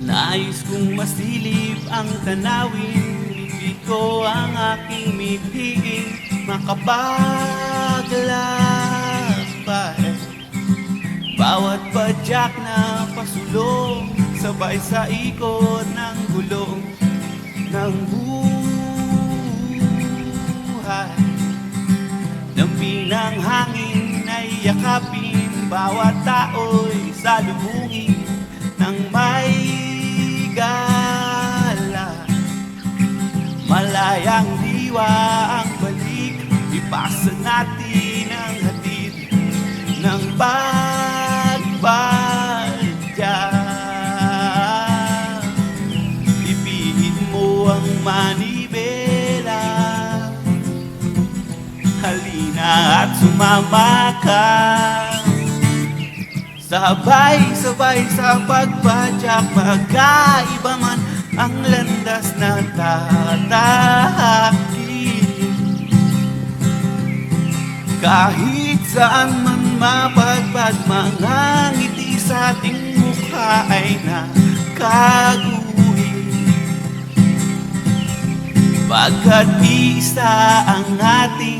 Nais kong masilip ang tanawin Lipid ko ang aking mithiin Makapaglakbay Bawat padyak na pasulong Sabay sa ikot ng gulong Ng buhay. Ng hangin ay yakapin Bawat tao'y salubungin Ng may gala. Malayang diwa ang balik Ipasa natin ang hatid Ng pagbadya Ipihit mo ang manibela. Halina at sumama ka Sabay-sabay sa pagpadyak Magkaiba man ang landas na tatahakin Kahit saan man mapagpag Mga ngiti sa ating mukha ay nakaguhin Pagkat isa ang ating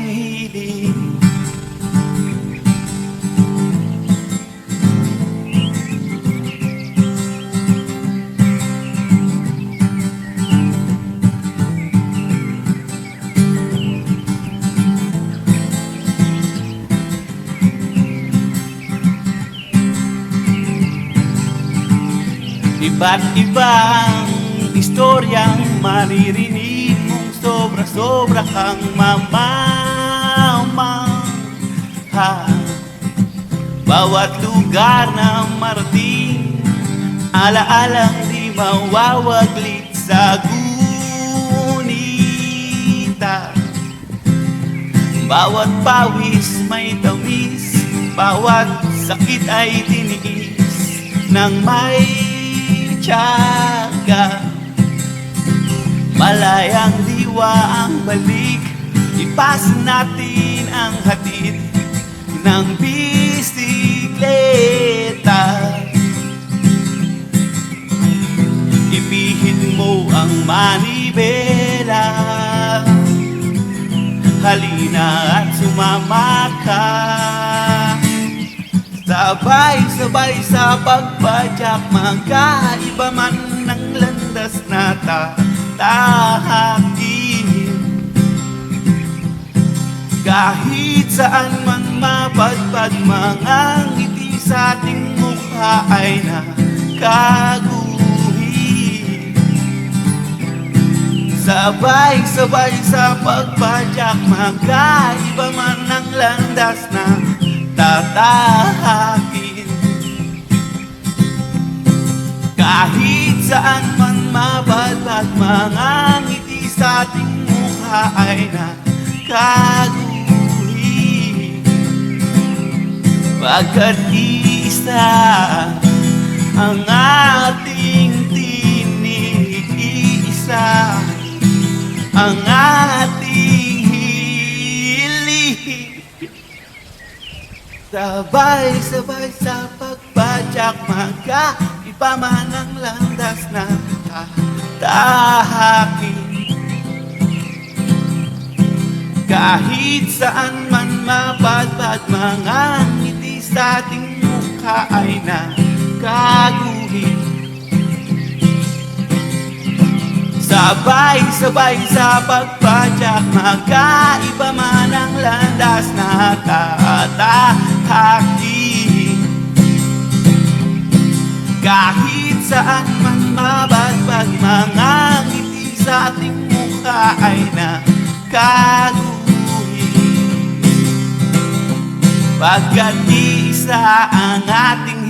Iba't ibang istoryang maririnig mong sobra-sobra kang mamamangha Bawat lugar na marating Alaalang di mawawaglit sa gunita. Bawat pawis may tamis Bawat sakit ay tiniis Nang may tiyaga. Malayang diwa ang balik. Ipasa natin ang hatid Ng bisikleta. Ipihit mo ang manibela. Halina at sumama ka Sabay-sabay sa pagpadyak Magkaiba man ng landas na tatahakin Kahit saan man mapadpad Mga ngiti sa ating mukha ay nakaguhin Sabay-sabay sa pagpadyak Magkaiba man ng landas na tatahakin Kahit saan man mabadbad Mga ngiti sa ating mukha ay nakaguhin Pagkat isa ang ating tinig Isa ang ating hiling Sabay-sabay sa pagpadyak Magkaiba man ang landas na tatahakin Kahit saan man mapadpad Mga ngiti sa ating mukha ay nakaguhin Sabay-sabay sa pagpadyak Magkaiba saan man mabagpag Mga ngiti sa ating mukha ay nakaguhin Pagkat isa ang ating